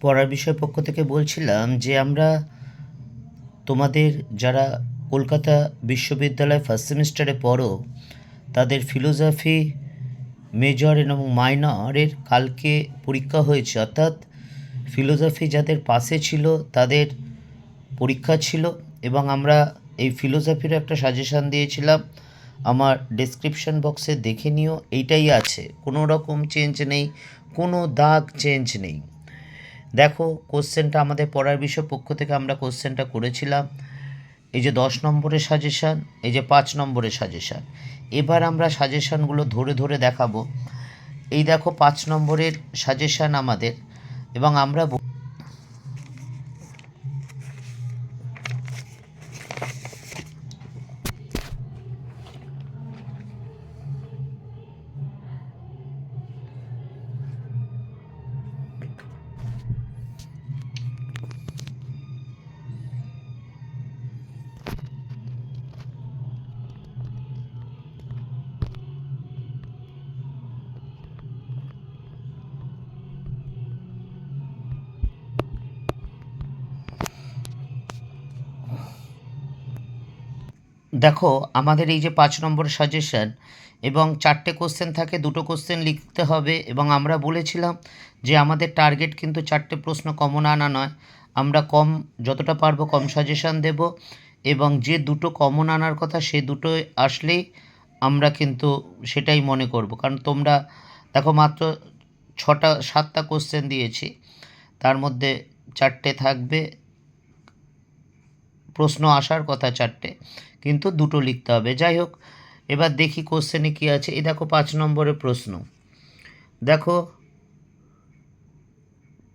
পড়ার বিষয় পক্ষ থেকে বলছিলাম যে আমরা তোমাদের যারা কলকাতা বিশ্ববিদ্যালয় ফার্স্ট সেমিস্টারে পড়ো, তাদের ফিলোজফি মেজর এবং মাইনরের কালকে পরীক্ষা হয়েছে। অর্থাৎ ফিলোজফি যাদের পাশে ছিল, তাদের পরীক্ষা ছিল এবং আমরা এই ফিলোজফির একটা সাজেশান দিয়েছিলাম। আমার ডেসক্রিপশন বক্সে দেখে নিও, এইটাই আছে। কোনো রকম চেঞ্জ নেই, কোনো দাগ চেঞ্জ নেই। দেখো, কোশ্চেনটা আমাদের পড়ার বিষয় পক্ষ থেকে আমরা কোশ্চেনটা করেছিলাম। এই যে দশ নম্বরের সাজেশান, এই যে পাঁচ নম্বরের সাজেশান। এবার আমরা সাজেশানগুলো ধরে ধরে দেখাবো। এই দেখো, পাঁচ নম্বরের সাজেশান আমাদের এবং আমরা দেখো, আমাদের এই যে পাঁচ নম্বর সাজেশন এবং চারটে কোশ্চেন থাকে, দুটো কোশ্চেন লিখতে হবে এবং আমরা বলেছিলাম যে আমাদের টার্গেট কিন্তু চারটে প্রশ্ন কমন আনা নয়। আমরা কম, যতটা পারব কম সাজেশন দেব এবং যে দুটো কমন আনার কথা সে দুটো আসলেই আমরা কিন্তু সেটাই মনে করব। কারণ তোমরা দেখো, মাত্র ছটা, সাতটা কোশ্চেন দিয়েছি। তার মধ্যে চারটে থাকবে, প্রশ্ন আসার কথা চারটে। কিন্তু দুটো লিখতে হবে। যাই হোক এবার দেখি কোশ্চেনে কী আছে। এই দেখো পাঁচ নম্বরের প্রশ্ন। দেখো,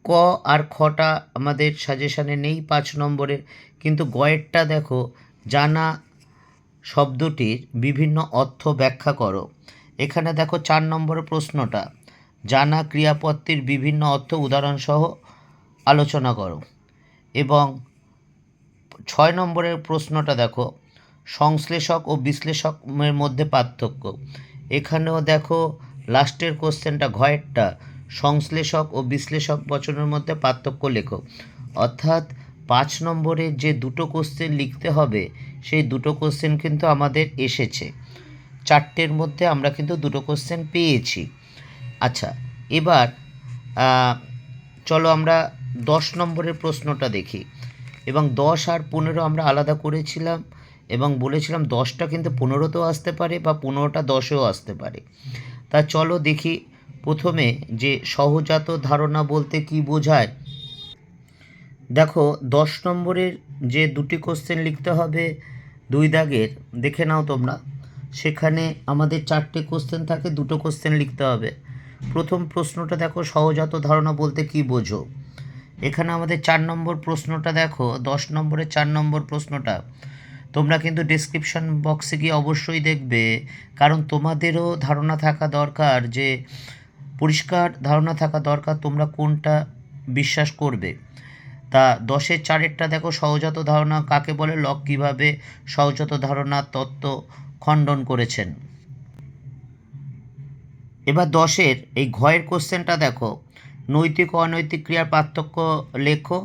ক আর খটা আমাদের সাজেশানে নেই পাঁচ নম্বরের কিন্তু গয়েরটা দেখো, জানা শব্দটির বিভিন্ন অর্থ ব্যাখ্যা করো। এখানে দেখো চার নম্বরের প্রশ্নটা, জানা ক্রিয়াপদটির বিভিন্ন অর্থ উদাহরণসহ আলোচনা করো। এবং ছয় নম্বরের প্রশ্নটা দেখো সংশ্লেষক ও বিশ্লেষকের মধ্যে পার্থক্য। এখানেও দেখো, লাস্টের কোশ্চেনটা ঘয়েরটা, সংশ্লেষক ও বিশ্লেষক বচনের মধ্যে পার্থক্য লেখো। অর্থাৎ পাঁচ নম্বরে যে দুটো কোশ্চেন লিখতে হবে, সেই দুটো কোশ্চেন কিন্তু আমাদের এসেছে। চারটের মধ্যে আমরা কিন্তু দুটো কোশ্চেন পেয়েছি। আচ্ছা এবার চলো আমরা দশ নম্বরের প্রশ্নটা দেখি। এবং দশ আর পনেরো আমরা আলাদা করেছিলাম। এবং বলেছিলাম দশটা কিন্তু পনেরোতেও আসতে পারে বা পনেরোটা দশেও আসতে পারে। তা চলো দেখি প্রথমে যে সহজাত ধারণা বলতে কি বোঝায়। দেখো, দশ নম্বরের যে দুটি কোশ্চেন লিখতে হবে দুই দাগের, দেখে নাও তোমরা। সেখানে আমাদের চারটে কোশ্চেন থাকে, দুটো কোশ্চেন লিখতে হবে। প্রথম প্রশ্নটা দেখো, সহজাত ধারণা বলতে কি বোঝো? এখানে আমাদের চার নম্বর প্রশ্নটা দেখো, দশ নম্বরের চার নম্বর প্রশ্নটা। তোমরা কিন্তু ডিসক্রিপশন বক্সে গিয়ে অবশ্যই দেখবে, কারণ তোমাদেরও ধারণা থাকা দরকার যে পরিষ্কার ধারণা থাকা দরকার তোমরা কোনটা বিশ্বাস করবে। তা দশের চারেরটা দেখো, সহজাত ধারণা কাকে বলে, লক কীভাবে সহজাত ধারণার তত্ত্ব খণ্ডন করেছেন। এবার দশের, এই ঘয়ের কোশ্চেনটা দেখো, নৈতিক অনৈতিক ক্রিয়ার পার্থক্য লেখো।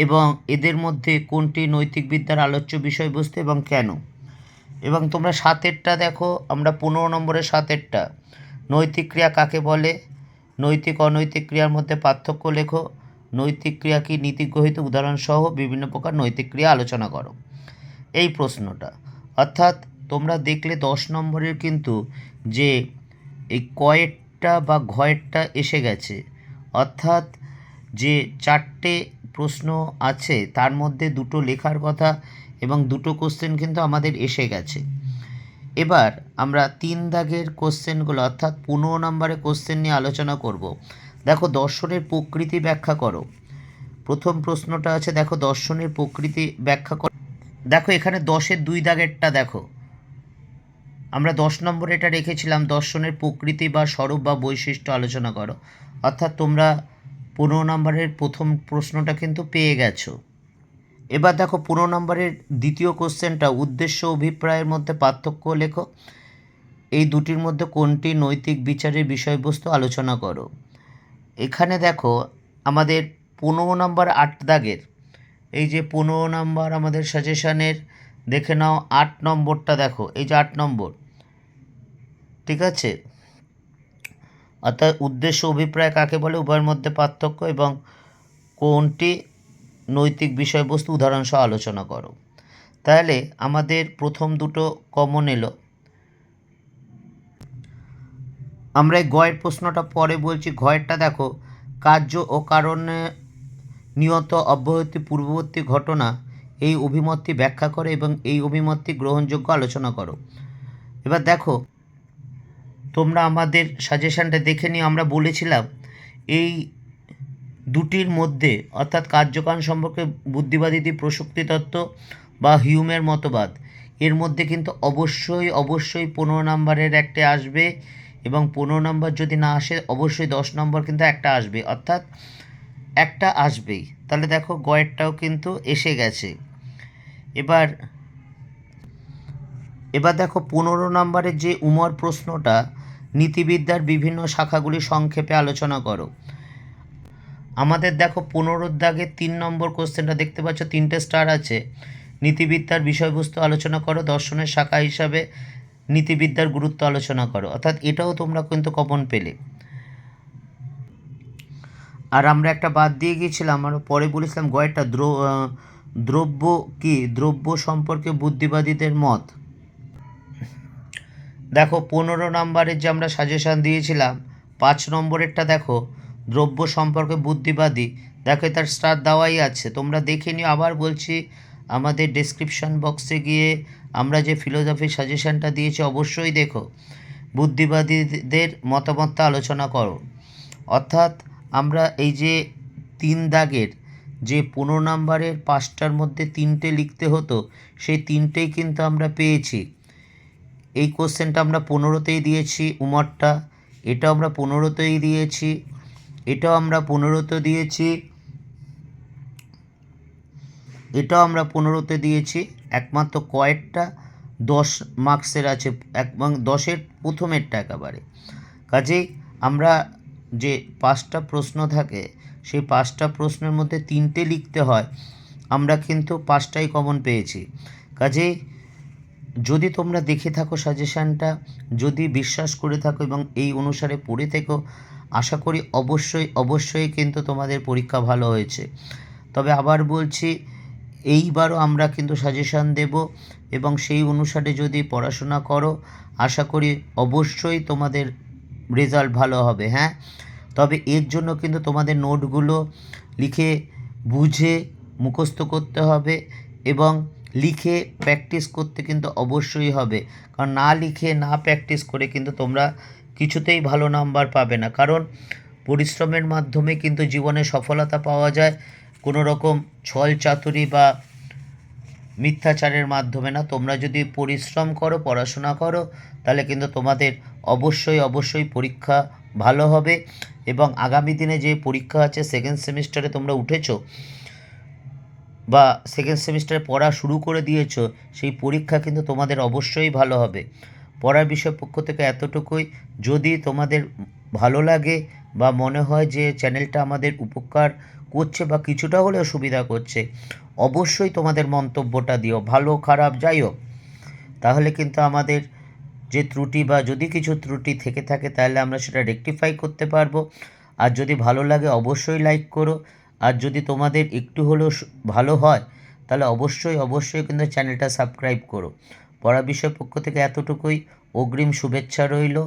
এবং এদের মধ্যে কোনটি নৈতিক বিদ্যার আলোচ্য বিষয়বস্তু এবং কেন? এবং তোমরা সাতেরটা দেখো, আমরা পনেরো নম্বরের সাতেরটা। নৈতিক ক্রিয়া কাকে বলে? নৈতিক, অনৈতিক ক্রিয়ার মধ্যে পার্থক্য লেখো। নৈতিক ক্রিয়া কি নীতিগ্রহিত উদাহরণসহ বিভিন্ন প্রকার নৈতিক ক্রিয়া আলোচনা করো। এই প্রশ্নটা। অর্থাৎ তোমরা দেখলে দশ নম্বরের কিন্তু যে এই কয়েরটা বা ঘয়েরটা এসে গেছে। অর্থাৎ যে চারটে প্রশ্ন আছে, তার মধ্যে দুটো লেখার কথা এবং দুটো কোশ্চেন কিন্তু আমাদের এসে গেছে। এবার আমরা তিন দাগের কোশ্চেনগুলো অর্থাৎ পনেরো নম্বরের কোশ্চেন নিয়ে আলোচনা করব। দেখো, দর্শনের প্রকৃতি ব্যাখ্যা করো। প্রথম প্রশ্নটা আছে, দেখো, দর্শনের প্রকৃতি ব্যাখ্যা করো। দেখো, এখানে দশের দুই দাগেরটা দেখো। আমরা দশ নম্বরে এটা রেখেছিলাম, দর্শনের প্রকৃতি বা স্বরূপ বা বৈশিষ্ট্য আলোচনা করো। অর্থাৎ তোমরা পনেরো নম্বরের প্রথম প্রশ্নটা কিন্তু পেয়ে গেছো। এবার দেখো পনেরো নম্বরের দ্বিতীয় কোশ্চেনটা, উদ্দেশ্য অভিপ্রায়ের মধ্যে পার্থক্য লেখো। এই দুটির মধ্যে কোনটি নৈতিক বিচারের বিষয়বস্তু আলোচনা করো। এখানে দেখো, আমাদের পনেরো নম্বর আট দাগের, এই যে পনেরো নম্বর আমাদের সাজেশানের, দেখে নাও আট নম্বরটা দেখো, এই যে আট নম্বর, ঠিক আছে? অর্থাৎ উদ্দেশ্য অভিপ্রায় কাকে বলে, উভয়ের মধ্যে পার্থক্য এবং কোনটি নৈতিক বিষয়বস্তু, উদাহরণসহ আলোচনা করো। তাহলে আমাদের প্রথম দুটো কমন এলো। আমরা এই গয়ের প্রশ্নটা পরে বলছি। গয়েরটা দেখো, কার্য ও কারণে নিয়ত অব্যাহতি পূর্ববর্তী ঘটনা, এই অভিমতটি ব্যাখ্যা করে এবং এই অভিমতটি গ্রহণযোগ্য আলোচনা করো। এবার দেখো তোমরা আমাদের সাজেশানটা দেখে নিয়ে আমরা বলেছিলাম, এই দুটির মধ্যে, অর্থাৎ কার্যকারণ সম্পর্কে বুদ্ধিবাদীদের প্রসক্তি তত্ত্ব বা হিউমের মতবাদ, এর মধ্যে কিন্তু অবশ্যই অবশ্যই পনেরো নম্বরের একটা আসবে এবং পনেরো নম্বর যদি না আসে, অবশ্যই দশ নম্বর কিন্তু একটা আসবে, অর্থাৎ একটা আসবেই। তাহলে দেখো, গয়েরটাও কিন্তু এসে গেছে। এবার এবার দেখো, পনেরো নম্বরের যে উমর প্রশ্নটা নীতিবিদ্যার বিভিন্ন শাখাগুলি সংক্ষেপে আলোচনা করো। আমাদের দেখো পনেরোর দাগে তিন নম্বর কোশ্চেনটা দেখতে পাচ্ছ, তিনটে স্টার আছে। নীতিবিদ্যার বিষয়বস্তু আলোচনা করো, দর্শনের শাখা হিসাবে নীতিবিদ্যার গুরুত্ব আলোচনা করো। অর্থাৎ এটাও তোমরা কিন্তু কমন পেলে। আর আমরা একটা বাদ দিয়ে গিয়েছিলাম আমরা পরে বলেছিলাম দ্র দ্রব্য কি? দ্রব্য সম্পর্কে বুদ্ধিবাদীদের মত। দেখো, পনেরো নম্বরের যে আমরা সাজেশান দিয়েছিলাম, পাঁচ নম্বরেরটা দেখো, দ্রব্য সম্পর্কে বুদ্ধিবাদী। দেখো তার স্টার দেওয়াই আছে। তোমরা দেখে নিও, আবার বলছি, আমাদের ডেসক্রিপশন বক্সে গিয়ে আমরা যে ফিলোসফি সাজেশানটা দিয়েছি, অবশ্যই দেখো। বুদ্ধিবাদীদের মতামতটা আলোচনা করো। অর্থাৎ, আমরা এই যে তিন দাগের, যে পনেরো নম্বরের পাঁচটার মধ্যে তিনটে লিখতে হতো, সেই তিনটেই কিন্তু আমরা পেয়েছি। এই কোশ্চেনটা আমরা পনেরোতেই দিয়েছি উমরটা, এটাও আমরা পনেরোতেই দিয়েছি, এটাও আমরা পনেরোতে দিয়েছি, এটাও আমরা পনেরোতে দিয়েছি, একমাত্র কয়েকটা, দশ মার্কসের আছে, এক দশের প্রথমেরটা একেবারে। কাজেই আমরা যে পাঁচটা প্রশ্ন থাকে, সেই পাঁচটা প্রশ্নের মধ্যে তিনটে লিখতে হয়, আমরা কিন্তু পাঁচটাই কমন পেয়েছি। কাজেই যদি তোমরা দেখে থাকো সাজেশানটা যদি বিশ্বাস করে থাকো এবং এই অনুসারে পড়ে থেকো, আশা করি অবশ্যই অবশ্যই কিন্তু তোমাদের পরীক্ষা ভালো হয়েছে। তবে আবার বলছি, এইবারও আমরা কিন্তু সাজেশান দেব এবং সেই অনুসারে যদি পড়াশোনা করো, আশা করি অবশ্যই তোমাদের রেজাল্ট ভালো হবে হ্যাঁ? তবে এর জন্য কিন্তু তোমাদের নোটগুলো লিখে বুঝে মুখস্থ করতে হবে এবং লিখে প্র্যাকটিস করতে কিন্তু অবশ্যই হবে। কারণ না লিখে, না প্র্যাকটিস করে কিন্তু তোমরা কিছুতেই ভালো নাম্বার পাবে না। কারণ পরিশ্রমের মাধ্যমে কিন্তু জীবনে সফলতা পাওয়া যায় কোনো রকম ছল চাতুরি বা মিথ্যাচারের মাধ্যমে না। তোমরা যদি পরিশ্রম করো, পড়াশোনা করো, তাহলে কিন্তু তোমাদের অবশ্যই অবশ্যই পরীক্ষা ভালো হবে। এবং আগামী দিনে যে পরীক্ষা আছে সেকেন্ড সেমিস্টারে তোমরা উঠেছো বা সেকেন্ড সেমিস্টারে পড়া শুরু করে দিয়েছ, সেই পরীক্ষা কিন্তু তোমাদের অবশ্যই ভালো হবে। পড়ার বিষয় পক্ষ থেকে এতটুকুই। যদি তোমাদের ভালো লাগে বা মনে হয় যে চ্যানেলটা আমাদের উপকার করছে বা কিছুটা হলেও সুবিধা করছে, অবশ্যই তোমাদের মন্তব্যটা দিও। ভালো, খারাপ, যাই হোক। তাহলে কিন্তু আমাদের যে ত্রুটি বা যদি কিছু ত্রুটি থেকে থাকে, তাহলে আমরা সেটা রেকটিফাই করতে পারব। আর যদি ভালো লাগে, অবশ্যই লাইক করো। আর যদি তোমাদের একটু হলেও ভালো হয়, তাহলে অবশ্যই অবশ্যই কিন্তু চ্যানেলটা সাবস্ক্রাইব করো। পড়া বিষয় পক্ষ থেকে এতটুকুই। অগ্রিম শুভেচ্ছা রইল।